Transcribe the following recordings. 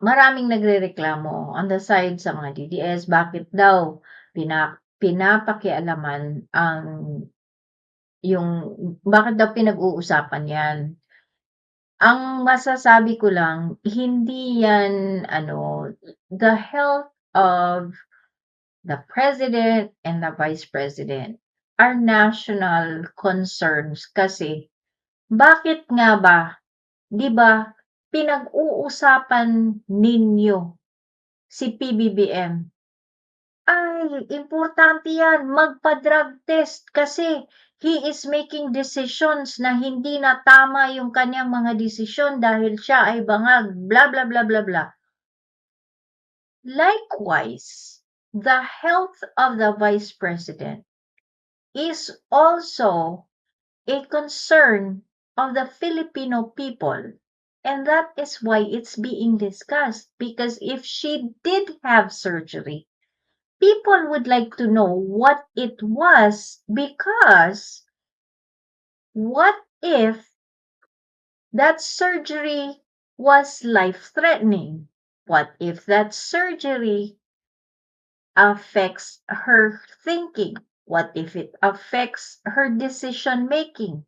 maraming nagrereklamo on the side sa mga DDS, bakit daw pina pinapakialaman ang yung bakit daw pinag-uusapan 'yan. Ang masasabi ko lang, hindi 'yan ano, the health of the president and the vice president are national concerns kasi bakit nga ba, 'di ba, pinag-uusapan ninyo si PBBM. Ay, importante 'yan magpa-drug test kasi he is making decisions na hindi na tama yung kanyang mga desisyon dahil siya ay bangag, bla bla bla bla bla. Likewise, the health of the vice president is also a concern of the Filipino people. And that is why it's being discussed. Because if she did have surgery, people would like to know what it was because what if that surgery was life threatening? What if that surgery affects her thinking? What if it affects her decision making?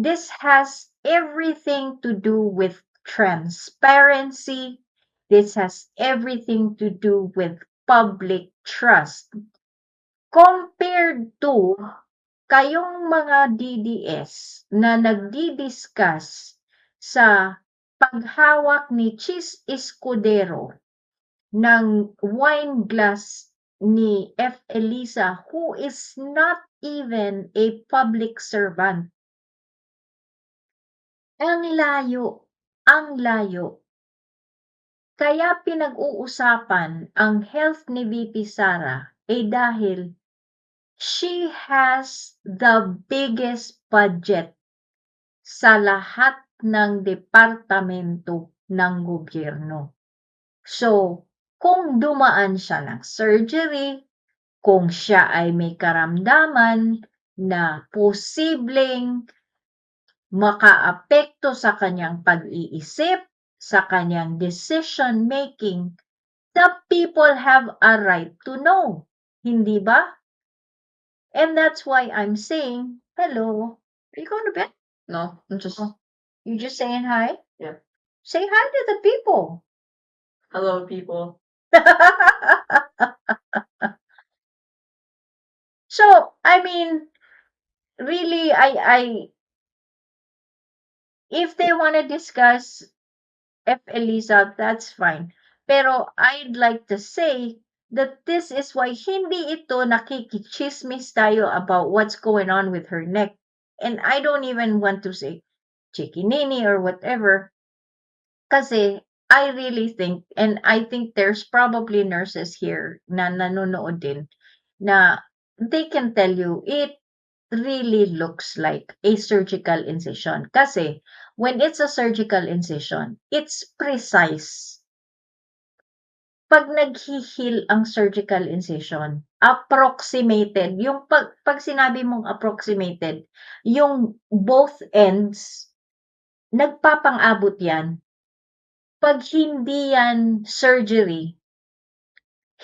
This has everything to do with transparency. This has everything to do with public trust. Compared to kayong mga DDS na nagdi-discuss sa paghawak ni Chis Escudero ng wine glass ni F. Elisa who is not even a public servant. Ang layo, ang layo. Kaya pinag-uusapan ang health ni VP Sara ay dahil she has the biggest budget sa lahat ng departamento ng gobyerno. So, kung dumaan siya ng surgery, kung siya ay may karamdaman na posibleng makaapekto sa kanyang pag-iisip, sa kanyang decision making, the people have a right to know. Hindi ba? And that's why I'm saying, hello, are you going to bed? No, I'm just You just saying hi? Yeah. Say hi to the people. hello, people. So, I mean, really, I, I, if they want to discuss F. Elisa, that's fine. Pero I'd like to say that this is why hindi ito nakikichismis tayo about what's going on with her neck. And I don't even want to say chikinini or whatever. Kasi I really think, and I think there's probably nurses here na nanonood din, na they can tell you it really looks like a surgical incision. Kasi when it's a surgical incision, it's precise. Pag nag-heal ang surgical incision, approximated, yung pag, pag sinabi mong approximated, yung both ends, nagpapang-abot yan. Pag hindi yan surgery,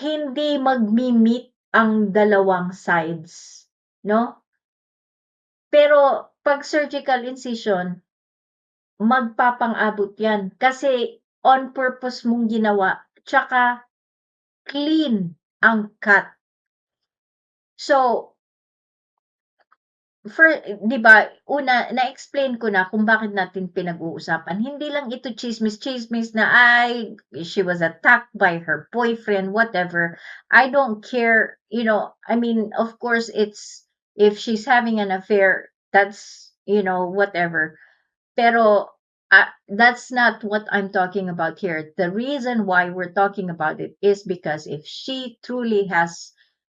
hindi magmi-meet ang dalawang sides, no? Pero pag surgical incision, magpapang-abot yan kasi on purpose mong ginawa, tsaka clean ang cut. So, for, di ba, una, na-explain ko na kung bakit natin pinag-uusapan. Hindi lang ito chismis-chismis na, ay, she was attacked by her boyfriend, whatever. I don't care, you know, I mean, of course, it's, if she's having an affair, that's, you know, whatever. Pero, uh, that's not what I'm talking about here. The reason why we're talking about it is because if she truly has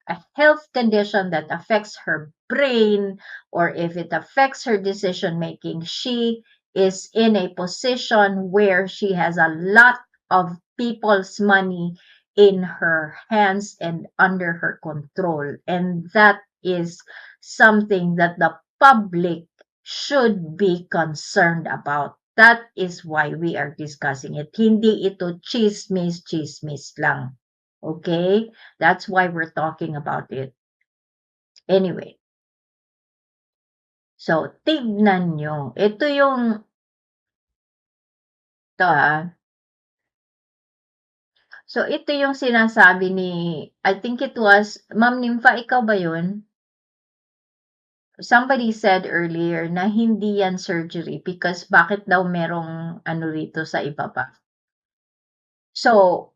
a health condition that affects her brain or if it affects her decision making, she is in a position where she has a lot of people's money in her hands and under her control. And that is something that the public should be concerned about. That is why we are discussing it. Hindi ito chismis-chismis lang. Okay? That's why we're talking about it. Anyway. So, tignan nyo. Ito yung ito ah. So, ito yung sinasabi ni, I think it was, Ma'am Nympha, ikaw ba yun? Somebody said earlier na hindi yan surgery because bakit daw merong ano rito sa iba pa. So,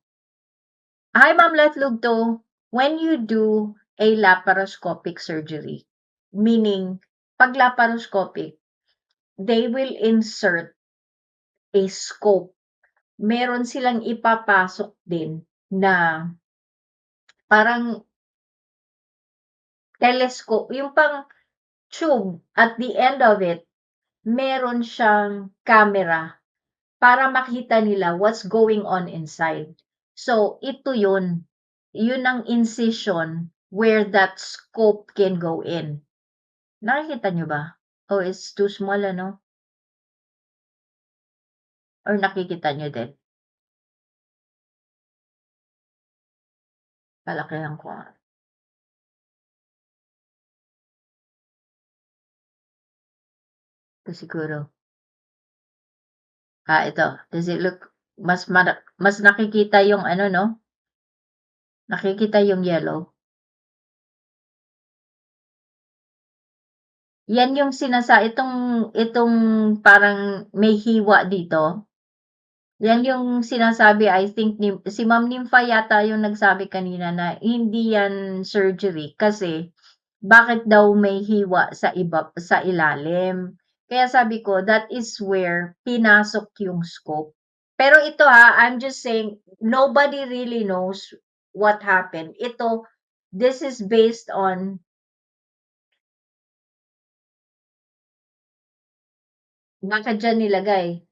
hi Ma'am Letlugto, when you do a laparoscopic surgery, meaning pag laparoscopic, they will insert a scope. Meron silang ipapasok din na parang telescope, yung pang tube at the end of it, meron siyang camera para makita nila what's going on inside. So, ito yun. Yun ang incision where that scope can go in. Nakikita nyo ba? Oh, it's too small, ano? Or nakikita nyo din? Palakihan ko Ito siguro. Ah, ito. Does it look mas mas nakikita yung ano 'no? Nakikita yung yellow. Yan yung sinasa itong itong parang may hiwa dito. Yan yung sinasabi I think ni si Ma'am Nympha yata yung nagsabi kanina na hindi yan surgery kasi bakit daw may hiwa sa iba sa ilalim. Kaya sabi ko that is where pinasok yung scope. Pero ito ha, I'm just saying nobody really knows what happened. Ito this is based on Baka diyan nilagay.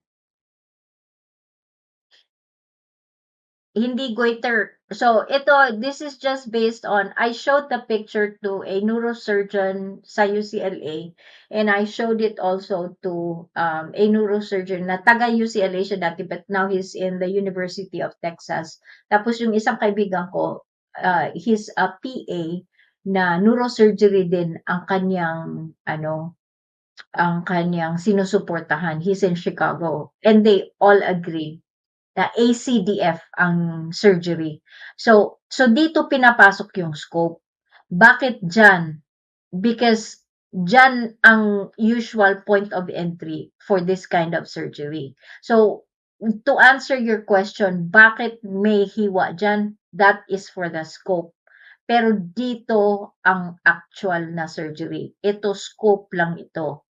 Hindi goiter. So, ito, this is just based on, I showed the picture to a neurosurgeon sa UCLA and I showed it also to um, a neurosurgeon na taga UCLA siya dati but now he's in the University of Texas. Tapos yung isang kaibigan ko, uh, he's a PA na neurosurgery din ang kanyang ano ang kanyang sinusuportahan. He's in Chicago. And they all agree na ACDF ang surgery. So, so dito pinapasok yung scope. Bakit dyan? Because dyan ang usual point of entry for this kind of surgery. So, to answer your question, bakit may hiwa dyan? That is for the scope. Pero dito ang actual na surgery. Ito scope lang ito.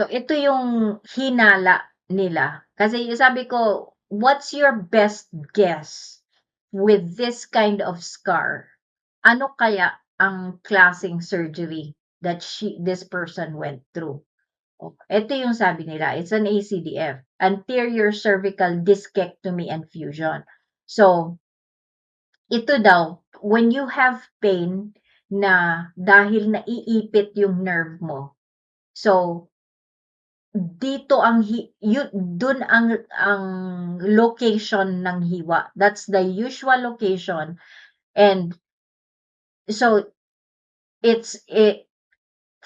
So, ito yung hinala nila. Kasi sabi ko, what's your best guess with this kind of scar? Ano kaya ang klaseng surgery that she, this person went through? Oh, ito yung sabi nila, it's an ACDF, anterior cervical discectomy and fusion. So, ito daw, when you have pain na dahil naiipit yung nerve mo, so, dito ang hi yu dun ang ang location ng hiwa. That's the usual location and so it's it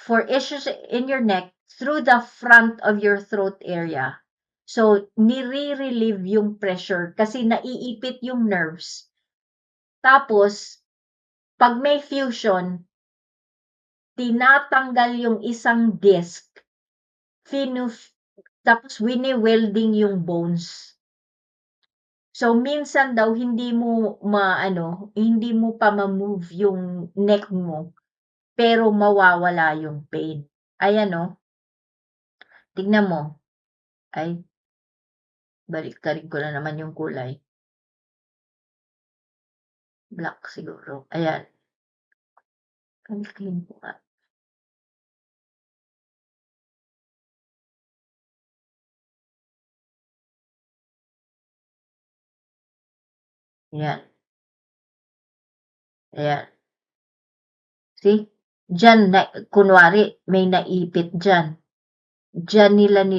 for issues in your neck through the front of your throat area. So nire-relieve yung pressure kasi naiipit yung nerves. Tapos pag may fusion tinatanggal yung isang disc Finuf tapos wini-welding yung bones. So, minsan daw hindi mo maano, hindi mo pa ma-move yung neck mo, pero mawawala yung pain. Ayan oh. Tignan mo. Ay. Baliktarin ko na naman yung kulay. Black siguro. Ayan. Clean ko nga. Ayan. Ayan. See? Diyan na kunwari may naipit diyan. Diyan nila ni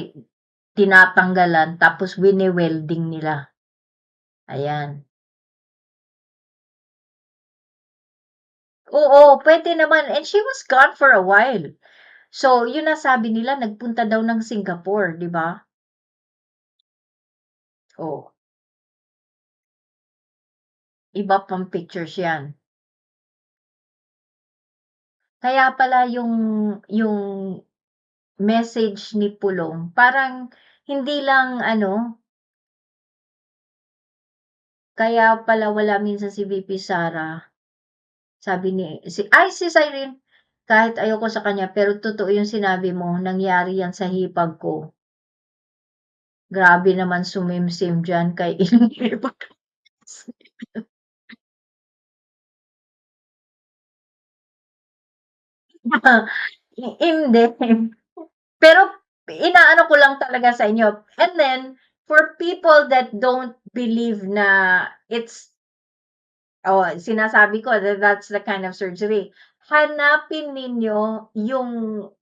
tinatanggalan tapos wine-welding nila. Ayan. Oo, puwede naman and she was gone for a while. So, yun ang sabi nila nagpunta daw ng Singapore, 'di ba? Oh. Iba pang pictures 'yan. Kaya pala yung yung message ni Pulong parang hindi lang ano kaya pala wala minsan si VP Sara. Sabi ni si ay si Cyrene, kahit ayoko sa kanya pero totoo yung sinabi mo nangyari yan sa hipag ko. Grabe naman sumimsim diyan kay Hindi. Pero inaano ko lang talaga sa inyo and then for people that don't believe na it's oh, sinasabi ko that that's the kind of surgery. Hanapin ninyo yung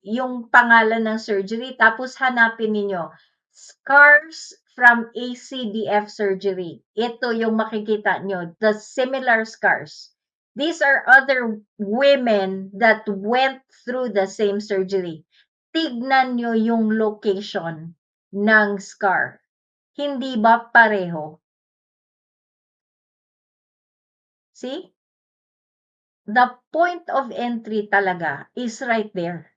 yung pangalan ng surgery tapos hanapin ninyo, scars from ACDF surgery. Ito yung makikita niyo, the similar scars. These are other women that went through the same surgery. Tignan niyo yung location ng scar. Hindi ba pareho? See? The point of entry talaga is right there.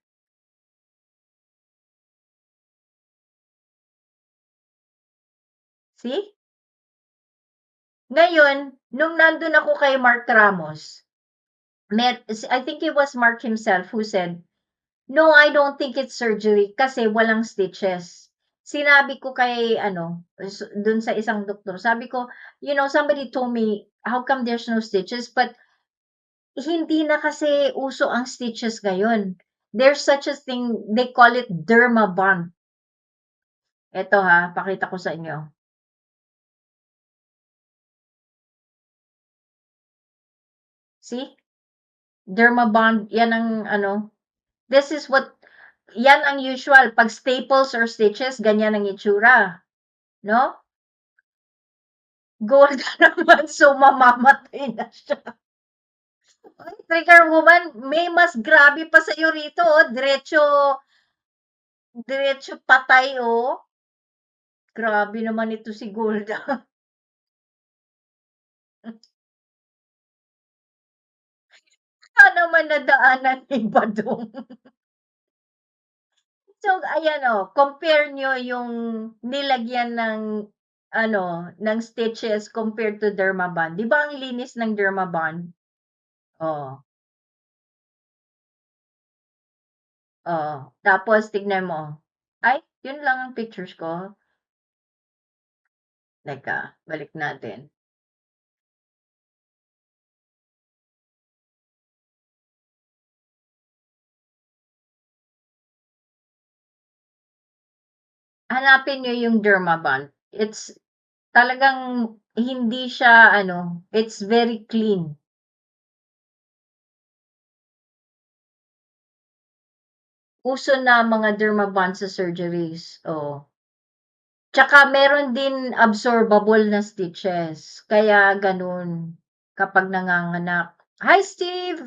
See? Ngayon, nung nandun ako kay Mark Ramos, met I think it was Mark himself who said, "No, I don't think it's surgery kasi walang stitches." Sinabi ko kay ano, dun sa isang doktor, sabi ko, "You know, somebody told me, how come there's no stitches?" But hindi na kasi uso ang stitches ngayon. There's such a thing, they call it Dermabond. Eto ha, pakita ko sa inyo. See? Dermabond, yan ang ano, this is what yan ang usual 'pag staples or stitches ganyan ang itsura, 'no? Gold naman so mamamatay na siya. Trigger woman, may mas grabe pa sa'yo rito, oh, diretso diretso patay, oh. Grabe naman ito si Golda. Baka naman nadaanan ni Badong. So, ayan, oh, compare niyo yung nilagyan ng ano, ng stitches compared to Dermabond. 'Di ba ang linis ng Dermabond? Oh. Oo, tapos tignan mo. Ay, yun lang ang pictures ko. Teka, balik natin. Hanapin niyo yung Dermabond. It's talagang hindi siya ano, it's very clean. Uso na mga Dermabond sa surgeries, oo. Tsaka meron din absorbable na stitches, kaya gano'n kapag nanganganak. Hi, Steve!